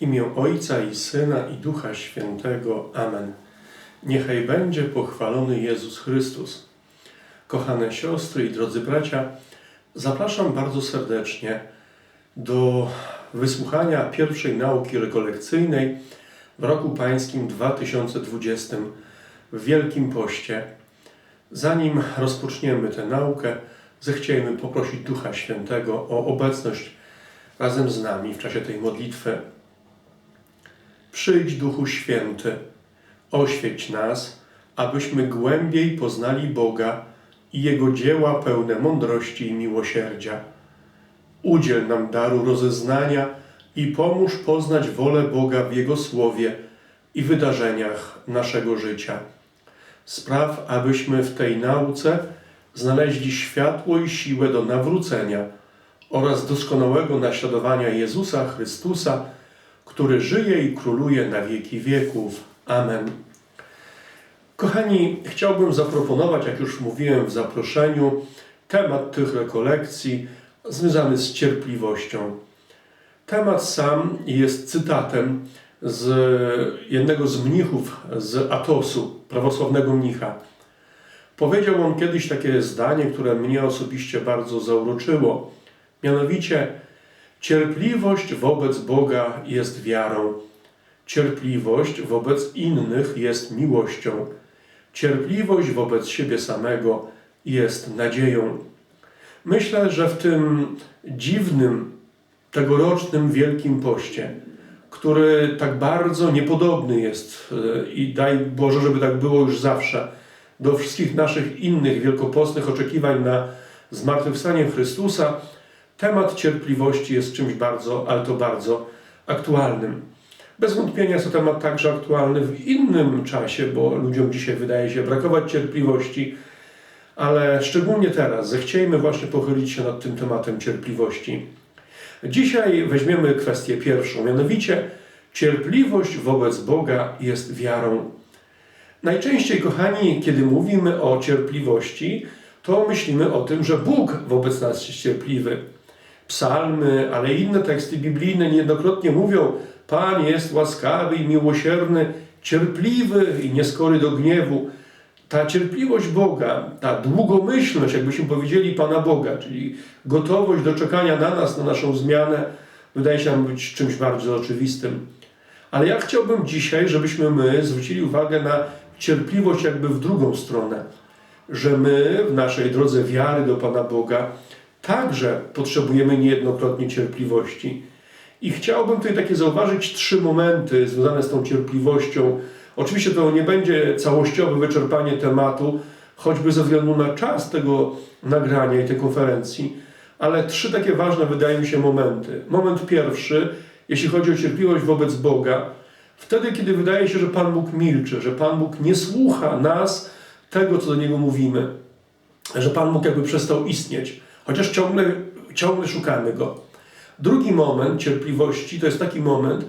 imię Ojca i Syna i Ducha Świętego. Amen. Niechaj będzie pochwalony Jezus Chrystus. Kochane siostry i drodzy bracia, zapraszam bardzo serdecznie do wysłuchania pierwszej nauki rekolekcyjnej w roku pańskim 2020 w Wielkim Poście. Zanim rozpoczniemy tę naukę, zechciejmy poprosić Ducha Świętego o obecność razem z nami w czasie tej modlitwy. Przyjdź Duchu Święty, oświeć nas, abyśmy głębiej poznali Boga i Jego dzieła pełne mądrości i miłosierdzia. Udziel nam daru rozeznania i pomóż poznać wolę Boga w Jego słowie i wydarzeniach naszego życia. Spraw, abyśmy w tej nauce znaleźli światło i siłę do nawrócenia oraz doskonałego naśladowania Jezusa Chrystusa, który żyje i króluje na wieki wieków. Amen. Kochani, chciałbym zaproponować, jak już mówiłem w zaproszeniu, temat tych rekolekcji związany z cierpliwością. Temat sam jest cytatem z jednego z mnichów z Atosu, prawosławnego mnicha. Powiedział on kiedyś takie zdanie, które mnie osobiście bardzo zauroczyło. Mianowicie, cierpliwość wobec Boga jest wiarą, cierpliwość wobec innych jest miłością, cierpliwość wobec siebie samego jest nadzieją. Myślę, że w tym dziwnym, tegorocznym Wielkim Poście, który tak bardzo niepodobny jest e, i daj Boże, żeby tak było już zawsze, do wszystkich naszych innych wielkopostnych oczekiwań na zmartwychwstanie Chrystusa, temat cierpliwości jest czymś bardzo, ale to bardzo aktualnym. Bez wątpienia jest to temat także aktualny w innym czasie, bo ludziom dzisiaj wydaje się brakować cierpliwości, ale szczególnie teraz zechciejmy właśnie pochylić się nad tym tematem cierpliwości. Dzisiaj weźmiemy kwestię pierwszą, mianowicie cierpliwość wobec Boga jest wiarą. Najczęściej, kochani, kiedy mówimy o cierpliwości, to myślimy o tym, że Bóg wobec nas jest cierpliwy. Psalmy, ale inne teksty biblijne niejednokrotnie mówią: Pan jest łaskawy i miłosierny, cierpliwy i nieskory do gniewu. Ta cierpliwość Boga, ta długomyślność, jakbyśmy powiedzieli Pana Boga, czyli gotowość do czekania na nas, na naszą zmianę, wydaje się nam być czymś bardzo oczywistym. Ale ja chciałbym dzisiaj, żebyśmy my zwrócili uwagę na cierpliwość jakby w drugą stronę, że my w naszej drodze wiary do Pana Boga także potrzebujemy niejednokrotnie cierpliwości. I chciałbym tutaj takie zauważyć trzy momenty związane z tą cierpliwością. Oczywiście to nie będzie całościowe wyczerpanie tematu, choćby ze względu na czas tego nagrania i tej konferencji, ale trzy takie ważne wydają mi się momenty. Moment pierwszy, jeśli chodzi o cierpliwość wobec Boga, wtedy, kiedy wydaje się, że Pan Bóg milczy, że Pan Bóg nie słucha nas, tego, co do Niego mówimy, że Pan Bóg jakby przestał istnieć, chociaż ciągle, ciągle szukamy Go. Drugi moment cierpliwości to jest taki moment,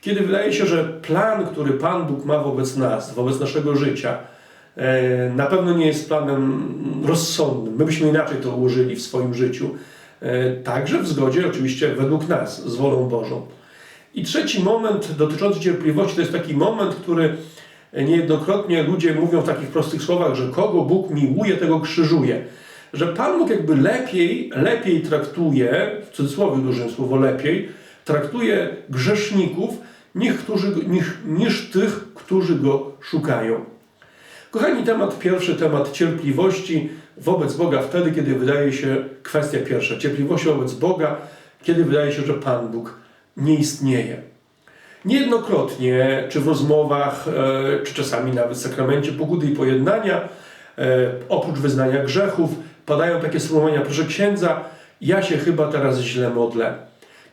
kiedy wydaje się, że plan, który Pan Bóg ma wobec nas, wobec naszego życia, e, na pewno nie jest planem rozsądnym. My byśmy inaczej to ułożyli w swoim życiu, e, także w zgodzie oczywiście według nas, z wolą Bożą. I trzeci moment dotyczący cierpliwości to jest taki moment, który niejednokrotnie ludzie mówią w takich prostych słowach, że kogo Bóg miłuje, tego krzyżuje. Że Pan Bóg jakby lepiej, lepiej traktuje, w cudzysłowie dużym słowo lepiej, traktuje grzeszników niż, którzy, niż, niż tych, którzy Go szukają. Kochani, temat pierwszy, temat cierpliwości wobec Boga wtedy, kiedy wydaje się, kwestia pierwsza, cierpliwości wobec Boga, kiedy wydaje się, że Pan Bóg nie istnieje. Niejednokrotnie, czy w rozmowach, e, czy czasami nawet w sakramencie pokuty i pojednania, e, oprócz wyznania grzechów, padają takie sformułowania, proszę księdza, ja się chyba teraz źle modlę.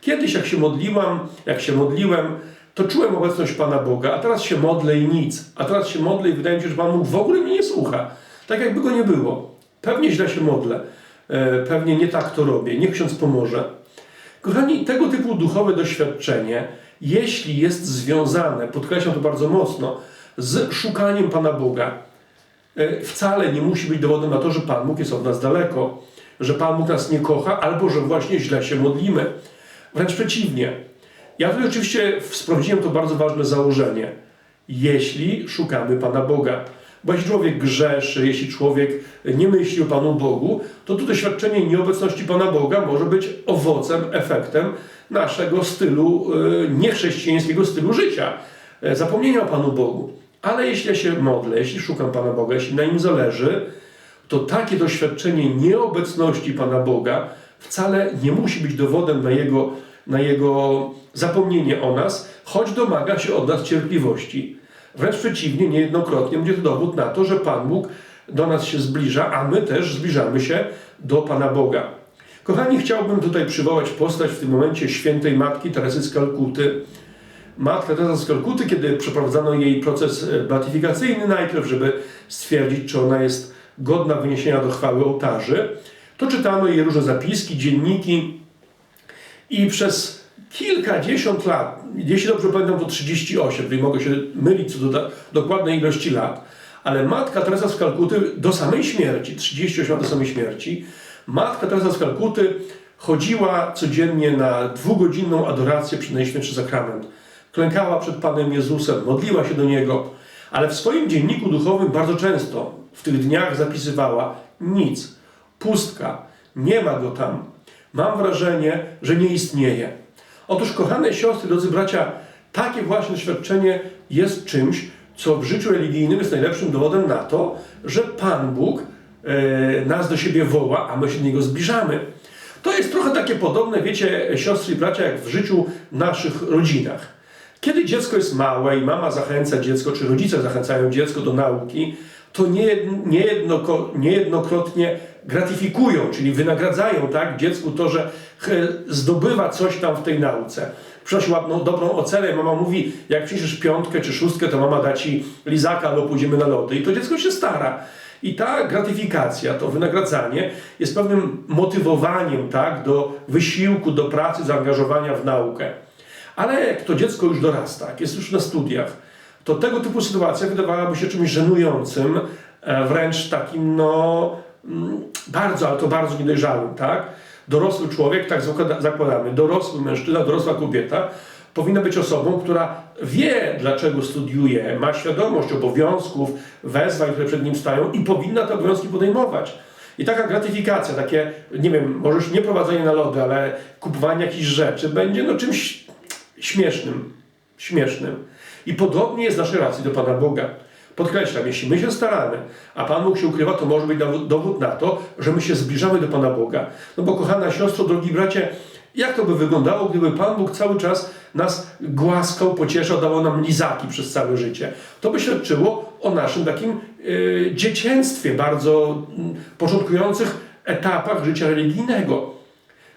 Kiedyś jak się modliłam, jak się modliłem, to czułem obecność Pana Boga, a teraz się modlę i nic. A teraz się modlę i wydaje mi się, że Pan Bóg w ogóle mnie nie słucha. Tak jakby Go nie było. Pewnie źle się modlę. E, Pewnie nie tak to robię. Niech ksiądz pomoże. Kochani, tego typu duchowe doświadczenie, jeśli jest związane, podkreślam to bardzo mocno, z szukaniem Pana Boga, wcale nie musi być dowodem na to, że Pan Bóg jest od nas daleko, że Pan Bóg nas nie kocha, albo że właśnie źle się modlimy. Wręcz przeciwnie. Ja tutaj oczywiście sprawdziłem to bardzo ważne założenie. Jeśli szukamy Pana Boga, bo jeśli człowiek grzeszy, jeśli człowiek nie myśli o Panu Bogu, to to doświadczenie nieobecności Pana Boga może być owocem, efektem naszego stylu, y, niechrześcijańskiego stylu życia, y, zapomnienia o Panu Bogu. Ale jeśli ja się modlę, jeśli szukam Pana Boga, jeśli na nim zależy, to takie doświadczenie nieobecności Pana Boga wcale nie musi być dowodem na Jego, na jego zapomnienie o nas, choć domaga się od nas cierpliwości. Wręcz przeciwnie, niejednokrotnie będzie to dowód na to, że Pan Bóg do nas się zbliża, a my też zbliżamy się do Pana Boga. Kochani, chciałbym tutaj przywołać postać w tym momencie świętej Matki Teresy z Kalkuty. Matka Teresa z Kalkuty, kiedy przeprowadzano jej proces e, beatyfikacyjny najpierw, żeby stwierdzić, czy ona jest godna wyniesienia do chwały ołtarzy, to czytano jej różne zapiski, dzienniki i przez kilkadziesiąt lat, jeśli dobrze pamiętam to 38, tutaj mogę się mylić co do dokładnej ilości lat, ale matka Teresa z Kalkuty do samej śmierci, 38 lat do samej śmierci, matka Teresa z Kalkuty chodziła codziennie na dwugodzinną adorację przed Najświętszy Sakrament. Klękała przed Panem Jezusem, modliła się do Niego, ale w swoim dzienniku duchowym bardzo często w tych dniach zapisywała nic, pustka, nie ma go tam. Mam wrażenie, że nie istnieje. Otóż, kochane siostry, drodzy bracia, takie właśnie doświadczenie jest czymś, co w życiu religijnym jest najlepszym dowodem na to, że Pan Bóg e, nas do siebie woła, a my się do Niego zbliżamy. To jest trochę takie podobne, wiecie, siostry i bracia, jak w życiu naszych rodzinach. Kiedy dziecko jest małe i mama zachęca dziecko, czy rodzice zachęcają dziecko do nauki, to niejednokrotnie gratyfikują, czyli wynagradzają tak, dziecku to, że ch- zdobywa coś tam w tej nauce. Przynosi ładną, dobrą ocenę, mama mówi, jak przyniesiesz piątkę czy szóstkę, to mama da ci lizaka albo pójdziemy na lody. I to dziecko się stara. I ta gratyfikacja, to wynagradzanie jest pewnym motywowaniem tak, do wysiłku, do pracy, zaangażowania w naukę. Ale jak to dziecko już dorasta, jak jest już na studiach, to tego typu sytuacja wydawałaby się czymś żenującym, e, wręcz takim, no, mm, bardzo, ale to bardzo niedojrzałym, tak? Dorosły człowiek, tak zakłada- zakładamy, dorosły mężczyzna, dorosła kobieta powinna być osobą, która wie, dlaczego studiuje, ma świadomość obowiązków, wezwań, które przed nim stają i powinna te obowiązki podejmować. I taka gratyfikacja, takie, nie wiem, może już nie prowadzenie na ale kupowanie jakichś rzeczy będzie no czymś śmiesznym. Śmiesznym. I podobnie jest w naszej relacji do Pana Boga. Podkreślam, jeśli my się staramy, a Pan Bóg się ukrywa, to może być dowód- na to, że my się zbliżamy do Pana Boga. No bo kochana siostro, drogi bracie, jak to by wyglądało, gdyby Pan Bóg cały czas nas głaskał, pocieszał, dawał nam lizaki przez całe życie? To by świadczyło o naszym takim yy, dziecięstwie, bardzo mm, początkujących etapach życia religijnego.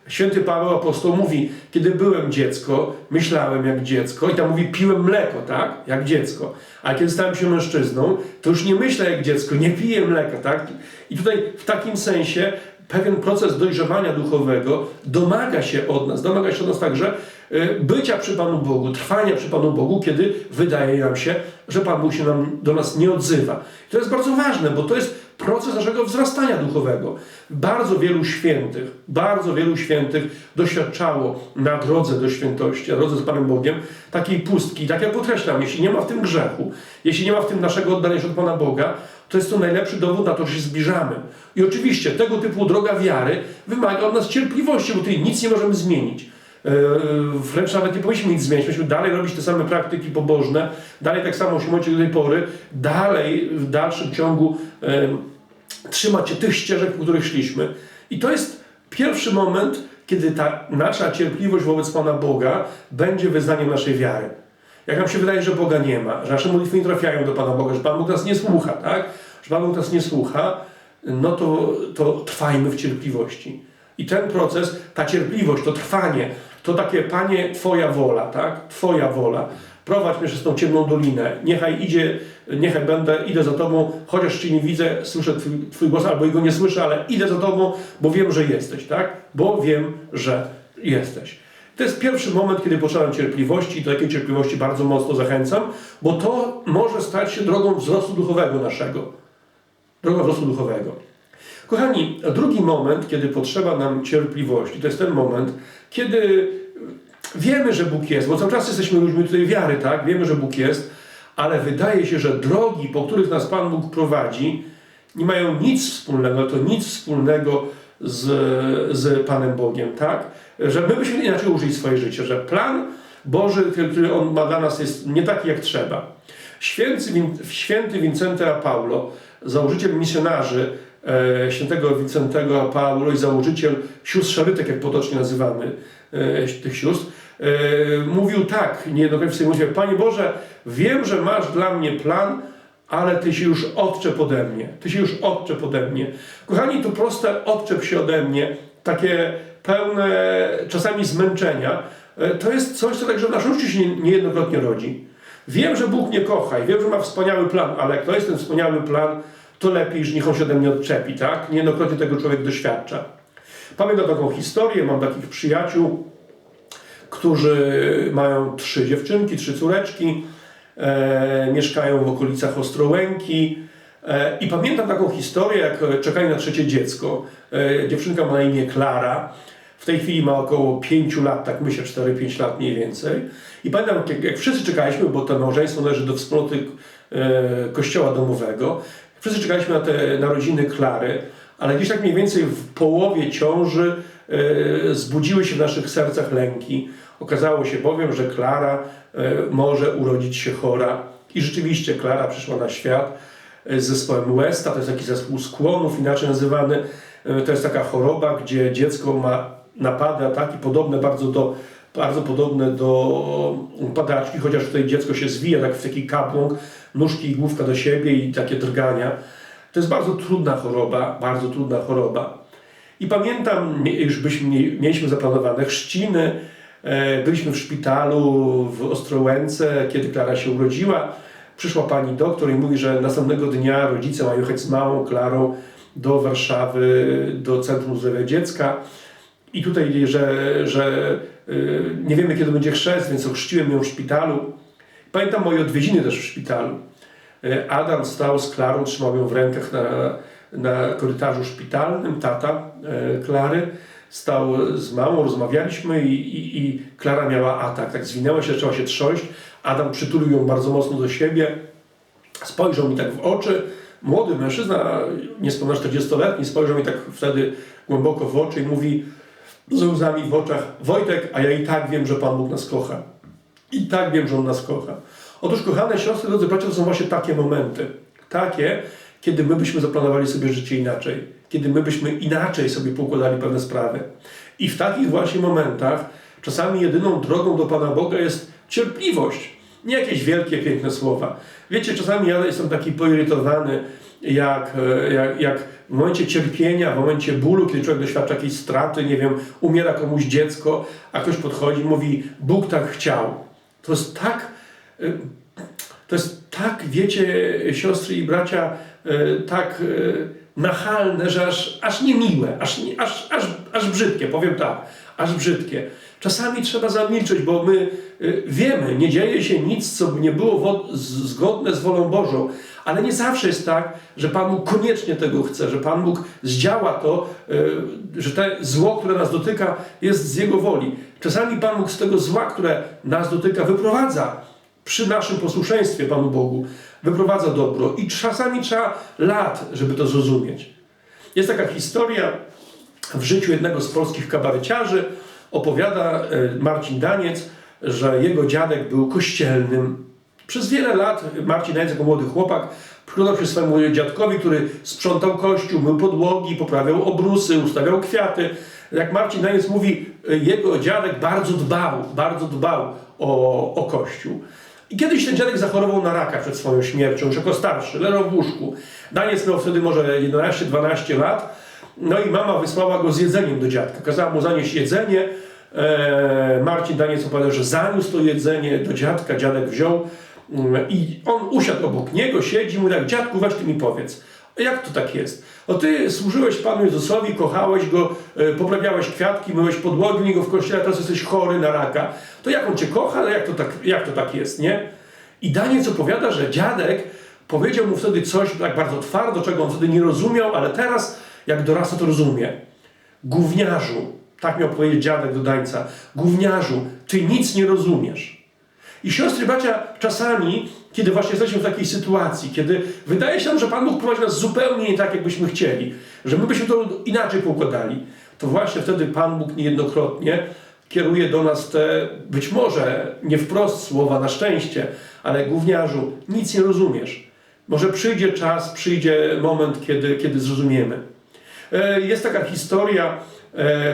Święty Paweł apostoł mówi, kiedy byłem dziecko, myślałem jak dziecko i tam mówi, piłem mleko, tak? Jak dziecko. A kiedy stałem się mężczyzną, to już nie myślę jak dziecko, nie piję mleka, tak? I tutaj w takim sensie pewien proces dojrzewania duchowego domaga się od nas, domaga się od nas także y, bycia przy Panu Bogu, trwania przy Panu Bogu, kiedy wydaje nam się, że Pan Bóg się nam, do nas nie odzywa. I to jest bardzo ważne, bo to jest proces naszego wzrastania duchowego. Bardzo wielu świętych, bardzo wielu świętych doświadczało na drodze do świętości, na drodze z Panem Bogiem takiej pustki. Tak jak podkreślam, jeśli nie ma w tym grzechu, jeśli nie ma w tym naszego oddania się od Pana Boga, to jest to najlepszy dowód na to, że się zbliżamy. I oczywiście tego typu droga wiary wymaga od nas cierpliwości, bo tutaj nic nie możemy zmienić. Yy, Wręcz nawet nie powinniśmy nic zmieniać. Myśmy dalej robić te same praktyki pobożne, dalej tak samo się modlić do tej pory, dalej w dalszym ciągu yy, trzymać się tych ścieżek, po których szliśmy. I to jest pierwszy moment, kiedy ta nasza cierpliwość wobec Pana Boga będzie wyznaniem naszej wiary. Jak nam się wydaje, że Boga nie ma, że nasze modlitwy nie trafiają do Pana Boga, że Pan Bóg nas nie słucha, tak? Że Pan Bóg nas nie słucha, no to, to trwajmy w cierpliwości. I ten proces, ta cierpliwość, to trwanie, to takie, Panie, Twoja wola, tak? Twoja wola. Prowadź mnie przez tą ciemną dolinę. Niechaj idzie, niechaj będę, idę za Tobą, chociaż Cię nie widzę, słyszę Twój, twój głos, albo Jego nie słyszę, ale idę za Tobą, bo wiem, że jesteś, tak? Bo wiem, że jesteś. To jest pierwszy moment, kiedy potrzebam cierpliwości i do takiej cierpliwości bardzo mocno zachęcam, bo to może stać się drogą wzrostu duchowego naszego. Droga wzrostu duchowego. Kochani, drugi moment, kiedy potrzeba nam cierpliwości, to jest ten moment, kiedy wiemy, że Bóg jest, bo cały czas jesteśmy ludźmi tutaj wiary, tak? Wiemy, że Bóg jest, ale wydaje się, że drogi, po których nas Pan Bóg prowadzi, nie mają nic wspólnego, to nic wspólnego z, z Panem Bogiem, tak? Że my byśmy inaczej użyli swoje życie, że plan Boży, który On ma dla nas, jest nie taki jak trzeba. Święty, święty Wincenty Paulo, założyciel misjonarzy świętego Wincentego a Paulo i założyciel sióstr Szarytek, jak potocznie nazywamy e, tych sióstr, e, mówił tak, niejednokrotnie w swojej modlitwie, Panie Boże, wiem, że masz dla mnie plan, ale Ty się już odczep ode mnie. Ty się już odczep ode mnie. Kochani, to proste odczep się ode mnie, takie pełne czasami zmęczenia, e, to jest coś, co także w naszym życiu się nie- niejednokrotnie rodzi. Wiem, że Bóg mnie kocha i wiem, że ma wspaniały plan, ale jak to jest ten wspaniały plan, to lepiej, że niech on się ode mnie odczepi, tak? Niejednokrotnie tego człowiek doświadcza. Pamiętam taką historię, mam takich przyjaciół, którzy mają trzy dziewczynki, trzy córeczki, e, mieszkają w okolicach Ostrołęki. E, I pamiętam taką historię, jak czekali na trzecie dziecko. E, dziewczynka ma na imię Klara. W tej chwili ma około 5 lat, tak myślę, 4-5 lat mniej więcej. I pamiętam, jak, jak wszyscy czekaliśmy, bo to małżeństwo należy do wspólnoty e, kościoła domowego. Wszyscy czekaliśmy na te narodziny Klary, ale gdzieś tak mniej więcej w połowie ciąży e, zbudziły się w naszych sercach lęki. Okazało się bowiem, że Klara e, może urodzić się chora. I rzeczywiście Klara przyszła na świat e, z zespołem Westa, to jest taki zespół skłonów, inaczej nazywany. To jest taka choroba, gdzie dziecko ma napady, ataki podobne bardzo do bardzo podobne do padaczki, chociaż tutaj dziecko się zwija tak w taki kapląg, nóżki i główka do siebie i takie drgania. To jest bardzo trudna choroba, bardzo trudna choroba. I pamiętam, już byśmy, mie- mieliśmy zaplanowane chrzciny, e, byliśmy w szpitalu w Ostrołęce, kiedy Klara się urodziła. Przyszła pani doktor i mówi, że następnego dnia rodzice mają jechać z małą Klarą do Warszawy, do Centrum Zdrowia Dziecka. I tutaj, że, że y, nie wiemy, kiedy będzie chrzest, więc ochrzciłem ją w szpitalu. Pamiętam moje odwiedziny też w szpitalu. Y, Adam stał z Klarą, trzymał ją w rękach na, na korytarzu szpitalnym, tata y, Klary. Stał z mamą, rozmawialiśmy i, i, i Klara miała atak. Tak zwinęła się, zaczęła się trząść. Adam przytulił ją bardzo mocno do siebie. Spojrzał mi tak w oczy. Młody mężczyzna, niespełna 40-letni, spojrzał mi tak wtedy głęboko w oczy i mówi ze łzami w oczach: Wojtek, a ja i tak wiem, że Pan Bóg nas kocha. I tak wiem, że On nas kocha. Otóż, kochane siostry, drodzy bracia, to są właśnie takie momenty. Takie, kiedy my byśmy zaplanowali sobie życie inaczej. Kiedy my byśmy inaczej sobie poukładali pewne sprawy. I w takich właśnie momentach czasami jedyną drogą do Pana Boga jest cierpliwość. Nie jakieś wielkie, piękne słowa. Wiecie, czasami ja jestem taki poirytowany, jak, e, jak, jak w momencie cierpienia, w momencie bólu, kiedy człowiek doświadcza jakiejś straty, nie wiem, umiera komuś dziecko, a ktoś podchodzi i mówi, Bóg tak chciał. To jest tak, e, to jest tak, wiecie, siostry i bracia, e, tak e, nachalne, że aż, aż niemiłe, aż, aż, aż, aż brzydkie, powiem tak, aż brzydkie. Czasami trzeba zamilczeć, bo my y, wiemy, nie dzieje się nic, co by nie było zgodne z wolą Bożą, ale nie zawsze jest tak, że Pan Bóg koniecznie tego chce, że Pan Bóg zdziała to, y, że te zło, które nas dotyka, jest z Jego woli. Czasami Pan Bóg z tego zła, które nas dotyka, wyprowadza przy naszym posłuszeństwie Panu Bogu, wyprowadza dobro i czasami trzeba lat, żeby to zrozumieć. Jest taka historia w życiu jednego z polskich kabareciarzy. Opowiada e, Marcin Daniec, że jego dziadek był kościelnym. Przez wiele lat Marcin Daniec jako młody chłopak przyglądał się swojemu dziadkowi, który sprzątał kościół, mył podłogi, poprawiał obrusy, ustawiał kwiaty. Jak Marcin Daniec mówi, e, jego dziadek bardzo dbał, bardzo dbał o, o kościół. I kiedyś ten dziadek zachorował na raka przed swoją śmiercią, już jako starszy, leżał w łóżku. Daniec miał wtedy może 11-12 lat. No i mama wysłała go z jedzeniem do dziadka. Kazała mu zanieść jedzenie. Eee, Marcin Daniec opowiadał, że zaniósł to jedzenie do dziadka. Dziadek wziął mm, i on usiadł obok niego, siedzi i mówi tak, dziadku, weź ty mi powiedz. Jak to tak jest? O ty służyłeś Panu Jezusowi, kochałeś Go, e, poprawiałeś kwiatki, myłeś podłogi Niego w kościele, teraz jesteś chory na raka. To jak On Cię kocha, ale jak to tak, jak to tak jest, nie? I Daniec opowiada, że dziadek powiedział mu wtedy coś tak bardzo twardo, czego on wtedy nie rozumiał, ale teraz, jak dorasta, to rozumie. Gówniarzu, tak miał powiedzieć dziadek do Dańca, gówniarzu, ty nic nie rozumiesz. I siostry bracia, czasami, kiedy właśnie jesteśmy w takiej sytuacji, kiedy wydaje się nam, że Pan Bóg prowadzi nas zupełnie nie tak, jakbyśmy chcieli, że my byśmy to inaczej poukładali, to właśnie wtedy Pan Bóg niejednokrotnie kieruje do nas te, być może nie wprost słowa na szczęście, ale gówniarzu, nic nie rozumiesz. Może przyjdzie czas, przyjdzie moment, kiedy, kiedy zrozumiemy. E, Jest taka historia e,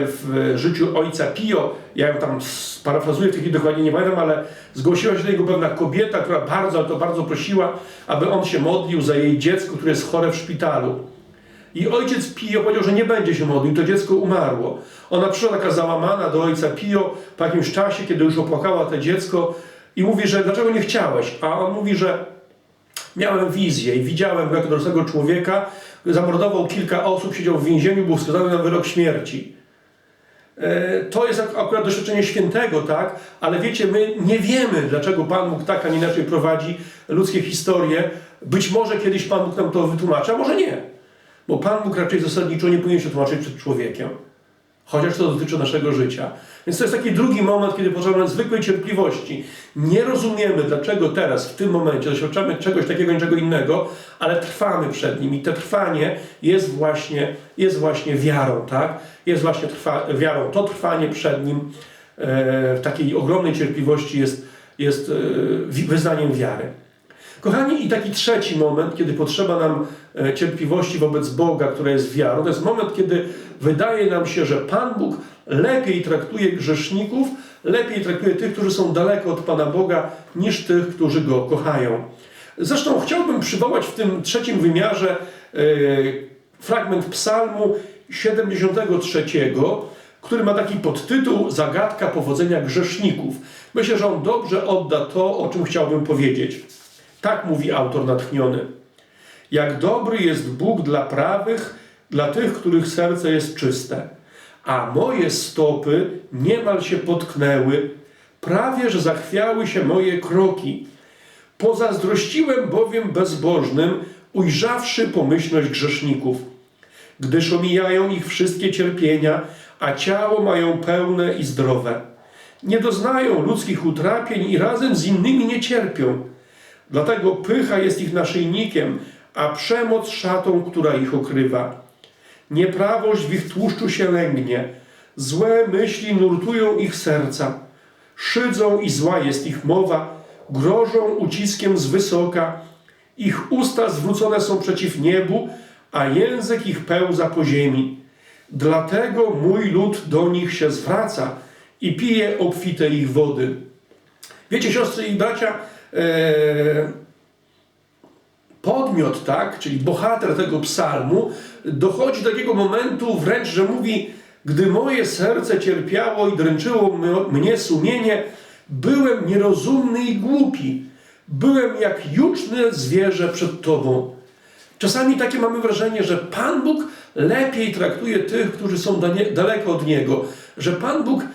w życiu ojca Pio. Ja ją tam parafrazuję, w tej chwili dokładnie nie pamiętam, ale zgłosiła się do niego pewna kobieta, która bardzo, ale to bardzo prosiła, aby on się modlił za jej dziecko, które jest chore w szpitalu. I ojciec Pio powiedział, że nie będzie się modlił, to dziecko umarło. Ona przyszła taka załamana do ojca Pio po jakimś czasie, kiedy już opłakała to dziecko i mówi, że dlaczego nie chciałeś? A on mówi, że miałem wizję i widziałem go jako dorosłego człowieka, zamordował kilka osób, siedział w więzieniu, był skazany na wyrok śmierci. E, To jest ak- akurat doświadczenie świętego, tak? Ale wiecie, my nie wiemy, dlaczego Pan Bóg tak, a nie inaczej prowadzi ludzkie historie. Być może kiedyś Pan Bóg nam to wytłumaczy, a może nie. Bo Pan Bóg raczej zasadniczo nie powinien się tłumaczyć przed człowiekiem. Chociaż to dotyczy naszego życia. Więc to jest taki drugi moment, kiedy potrzebujemy zwykłej cierpliwości. Nie rozumiemy, dlaczego teraz, w tym momencie, doświadczamy czegoś takiego, niczego innego, ale trwamy przed nim. I to trwanie jest właśnie, jest właśnie wiarą, tak? Jest właśnie trwa, wiarą. To trwanie przed nim e, w takiej ogromnej cierpliwości jest, jest e, wyznaniem wiary. Kochani, i taki trzeci moment, kiedy potrzeba nam e, cierpliwości wobec Boga, która jest wiarą, to jest moment, kiedy wydaje nam się, że Pan Bóg lepiej traktuje grzeszników, lepiej traktuje tych, którzy są daleko od Pana Boga, niż tych, którzy Go kochają. Zresztą chciałbym przywołać w tym trzecim wymiarze e, fragment psalmu 73, który ma taki podtytuł Zagadka powodzenia grzeszników. Myślę, że on dobrze odda to, o czym chciałbym powiedzieć. Tak mówi autor natchniony. Jak dobry jest Bóg dla prawych, dla tych, których serce jest czyste. A moje stopy niemal się potknęły, prawie że zachwiały się moje kroki. Pozazdrościłem bowiem bezbożnym, ujrzawszy pomyślność grzeszników, gdyż omijają ich wszystkie cierpienia, a ciało mają pełne i zdrowe. Nie doznają ludzkich utrapień i razem z innymi nie cierpią. Dlatego pycha jest ich naszyjnikiem, a przemoc szatą, która ich okrywa. Nieprawość w ich tłuszczu się lęgnie, złe myśli nurtują ich serca. Szydzą i zła jest ich mowa, grożą uciskiem z wysoka. Ich usta zwrócone są przeciw niebu, a język ich pełza po ziemi. Dlatego mój lud do nich się zwraca i pije obfite ich wody. Wiecie, siostry i bracia, podmiot, tak, czyli bohater tego psalmu, dochodzi do takiego momentu wręcz, że mówi, gdy moje serce cierpiało i dręczyło mnie sumienie, byłem nierozumny i głupi. Byłem jak juczne zwierzę przed Tobą. Czasami takie mamy wrażenie, że Pan Bóg lepiej traktuje tych, którzy są daleko od Niego. Że Pan Bóg e,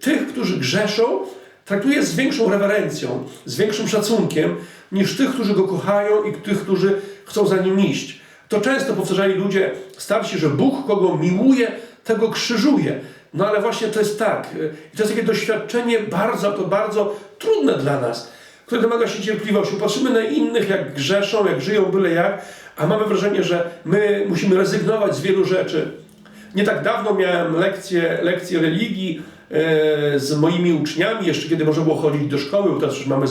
tych, którzy grzeszą, traktuje z większą rewerencją, z większym szacunkiem, niż tych, którzy Go kochają i tych, którzy chcą za Nim iść. To często powtarzali ludzie starsi, że Bóg, kogo miłuje, tego krzyżuje. No ale właśnie to jest tak. I to jest takie doświadczenie bardzo, to bardzo trudne dla nas które domaga się cierpliwości. Patrzymy na innych, jak grzeszą, jak żyją byle jak, a mamy wrażenie, że my musimy rezygnować z wielu rzeczy. Nie tak dawno miałem lekcję, lekcję religii z moimi uczniami, jeszcze kiedy można było chodzić do szkoły, bo teraz już mamy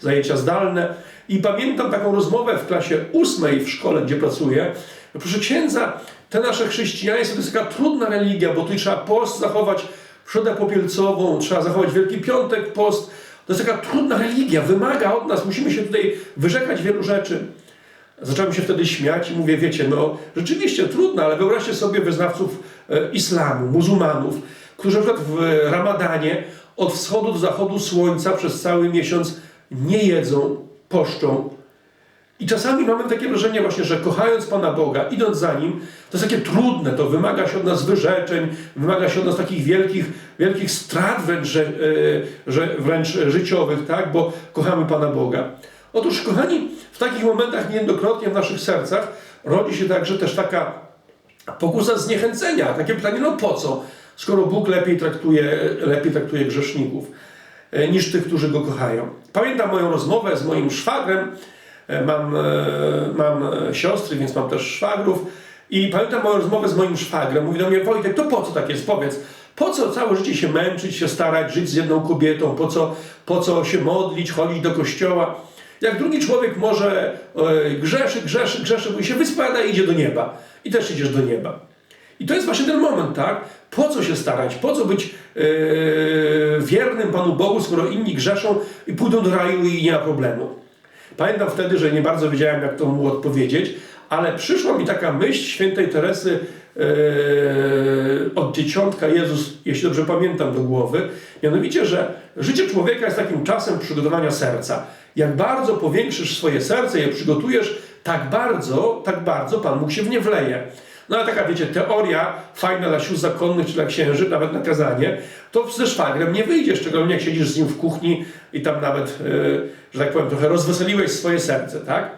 zajęcia zdalne. I pamiętam taką rozmowę w klasie ósmej w szkole, gdzie pracuję. Proszę księdza, te nasze chrześcijaństwo to jest taka trudna religia, bo tu trzeba post zachować, środę popielcową, trzeba zachować Wielki Piątek, post. To jest taka trudna religia, wymaga od nas, musimy się tutaj wyrzekać wielu rzeczy. Zacząłem się wtedy śmiać i mówię, wiecie, no rzeczywiście trudno, ale wyobraźcie sobie wyznawców e, islamu, muzułmanów, którzy na przykład w e, ramadanie od wschodu do zachodu słońca przez cały miesiąc nie jedzą, poszczą. I czasami mamy takie wrażenie właśnie, że kochając Pana Boga, idąc za Nim, to jest takie trudne, to wymaga się od nas wyrzeczeń, wymaga się od nas takich wielkich, wielkich strat wręcz, że, e, że, wręcz życiowych, tak, bo kochamy Pana Boga. Otóż, kochani, w takich momentach niejednokrotnie w naszych sercach rodzi się także też taka pokusa zniechęcenia. Takie pytanie, no po co? Skoro Bóg lepiej traktuje, lepiej traktuje grzeszników e, niż tych, którzy go kochają. Pamiętam moją rozmowę z moim szwagrem. E, Mam, e, mam siostry, więc mam też szwagrów. I pamiętam moją rozmowę z moim szwagrem. Mówi do mnie, Wojtek, to po co tak jest? Powiedz, po co całe życie się męczyć, się starać, żyć z jedną kobietą? Po co, po co się modlić, chodzić do kościoła? Jak drugi człowiek może grzeszy, grzeszy, grzeszy, bo się wyspada i idzie do nieba. I też idziesz do nieba. I to jest właśnie ten moment, tak? Po co się starać? Po co być e, wiernym Panu Bogu, skoro inni grzeszą i pójdą do raju i nie ma problemu? Pamiętam wtedy, że nie bardzo wiedziałem, jak to mu odpowiedzieć, ale przyszła mi taka myśl świętej Teresy e, od dzieciątka Jezus, jeśli dobrze pamiętam, do głowy. Mianowicie, że życie człowieka jest takim czasem przygotowania serca. Jak bardzo powiększysz swoje serce, je przygotujesz, tak bardzo, tak bardzo Pan Bóg się w nie wleje. No ale taka, wiecie, teoria fajna dla sióstr zakonnych czy dla księży, nawet na kazanie, to ze szwagrem nie wyjdziesz, szczególnie jak siedzisz z nim w kuchni i tam nawet, yy, że tak powiem, trochę rozweseliłeś swoje serce, tak?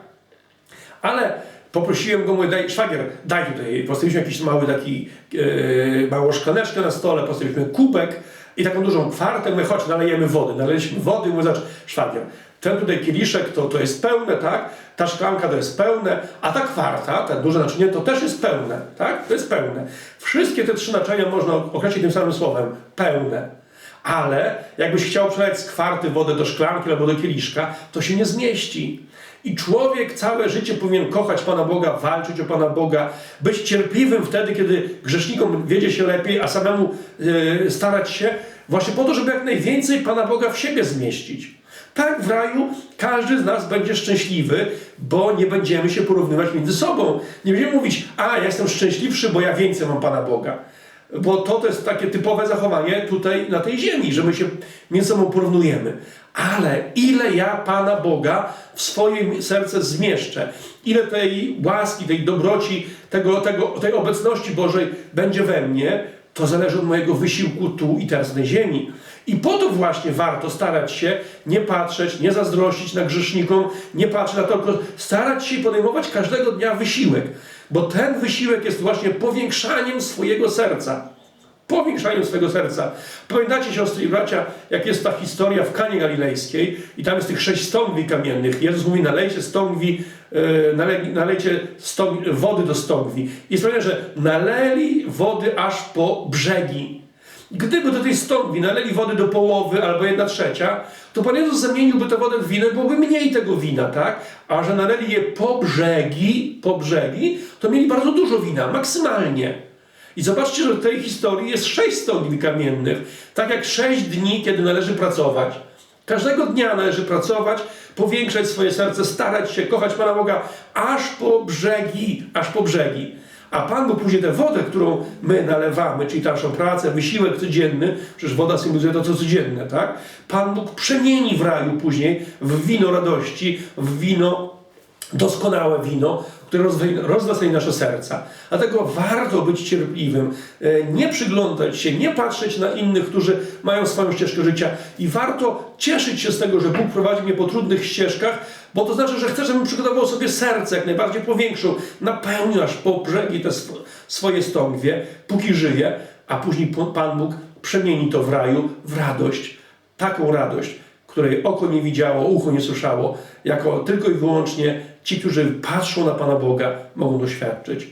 Ale poprosiłem go, mówię, daj, szwagier, daj tutaj, postawiliśmy jakiś mały taki, yy, małą szklaneczkę na stole, postawiliśmy kubek i taką dużą kwartę, mówię, chodź, nalejemy wody. Naleliśmy wody, mówię, zobacz, szwagier, ten tutaj kieliszek to, to jest pełne, tak? Ta szklanka to jest pełne, a ta kwarta, te duże naczynie, to też jest pełne, tak? To jest pełne. Wszystkie te trzy naczynia można określić tym samym słowem, pełne. Ale jakbyś chciał przelać z kwarty wodę do szklanki albo do kieliszka, to się nie zmieści. I człowiek całe życie powinien kochać Pana Boga, walczyć o Pana Boga, być cierpliwym wtedy, kiedy grzesznikom wiedzie się lepiej, a samemu yy, starać się właśnie po to, żeby jak najwięcej Pana Boga w siebie zmieścić. Tak w raju każdy z nas będzie szczęśliwy, bo nie będziemy się porównywać między sobą. Nie będziemy mówić, a ja jestem szczęśliwszy, bo ja więcej mam Pana Boga. Bo to, to jest takie typowe zachowanie tutaj na tej ziemi, że my się między sobą porównujemy. Ale ile ja Pana Boga w swoje serce zmieszczę, ile tej łaski, tej dobroci, tego, tego, tej obecności Bożej będzie we mnie, to zależy od mojego wysiłku tu i teraz na ziemi. I po to właśnie warto starać się nie patrzeć, nie zazdrościć na grzesznikom, nie patrzeć na to, starać się podejmować każdego dnia wysiłek. Bo ten wysiłek jest właśnie powiększaniem swojego serca. Powiększaniem swojego serca. Pamiętacie, siostry i bracia, jak jest ta historia w Kanie Galilejskiej i tam jest tych sześć stągwi kamiennych. Jezus mówi, nalejcie stągwi, nale, nalejcie stągwi, wody do stągwi. I sprawię, że naleli wody aż po brzegi. Gdyby do tej stągwi naleli wody do połowy albo jedna trzecia, to Pan Jezus zamieniłby tę wodę w wino byłoby mniej tego wina, tak? A że naleli je po brzegi, po brzegi, to mieli bardzo dużo wina, maksymalnie. I zobaczcie, że w tej historii jest sześć stągwi kamiennych, tak jak sześć dni, kiedy należy pracować. Każdego dnia należy pracować, powiększać swoje serce, starać się, kochać Pana Boga aż po brzegi, aż po brzegi. A Pan Bóg później tę wodę, którą my nalewamy, czyli naszą pracę, wysiłek codzienny, przecież woda symbolizuje to, co codzienne, tak? Pan Bóg przemieni w raju później w wino radości, w wino, doskonałe wino, które rozweseli nasze serca. Dlatego warto być cierpliwym, e, nie przyglądać się, nie patrzeć na innych, którzy mają swoją ścieżkę życia i warto cieszyć się z tego, że Bóg prowadzi mnie po trudnych ścieżkach, bo to znaczy, że chce, żebym przygotował sobie serce, jak najbardziej powiększył, napełnił aż po brzegi te sw swoje stągwie, póki żyje, a później Pan Bóg przemieni to w raju w radość. Taką radość, której oko nie widziało, ucho nie słyszało, jako tylko i wyłącznie ci, którzy patrzą na Pana Boga, mogą doświadczyć.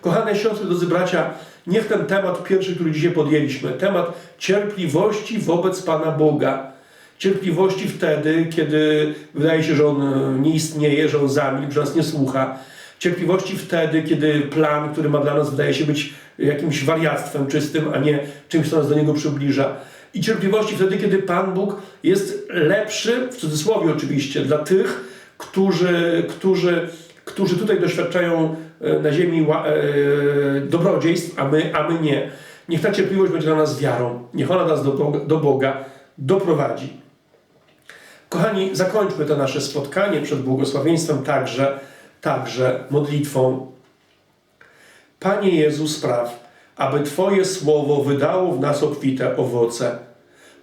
Kochane siostry, drodzy bracia, niech ten temat pierwszy, który dzisiaj podjęliśmy, temat cierpliwości wobec Pana Boga. Cierpliwości wtedy, kiedy wydaje się, że On nie istnieje, że On zamilkł, że nas nie słucha. Cierpliwości wtedy, kiedy plan, który ma dla nas, wydaje się być jakimś wariactwem czystym, a nie czymś, co nas do Niego przybliża. I cierpliwości wtedy, kiedy Pan Bóg jest lepszy, w cudzysłowie oczywiście, dla tych, którzy, którzy, którzy tutaj doświadczają na ziemi dobrodziejstw, a my, a my nie. Niech ta cierpliwość będzie dla nas wiarą. Niech ona nas do Boga, do Boga doprowadzi. Kochani, zakończmy to nasze spotkanie przed błogosławieństwem także, także modlitwą. Panie Jezu, spraw, aby Twoje słowo wydało w nas obfite owoce.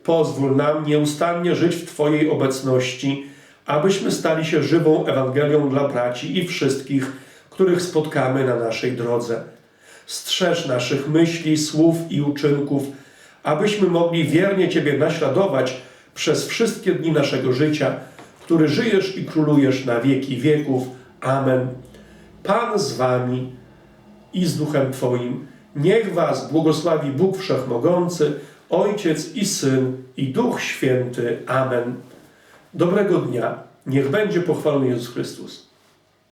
Pozwól nam nieustannie żyć w Twojej obecności, abyśmy stali się żywą Ewangelią dla braci i wszystkich, których spotkamy na naszej drodze. Strzeż naszych myśli, słów i uczynków, abyśmy mogli wiernie Ciebie naśladować przez wszystkie dni naszego życia, który żyjesz i królujesz na wieki wieków. Amen. Pan z Wami i z Duchem Twoim. Niech Was błogosławi Bóg Wszechmogący, Ojciec i Syn i Duch Święty. Amen. Dobrego dnia. Niech będzie pochwalony Jezus Chrystus.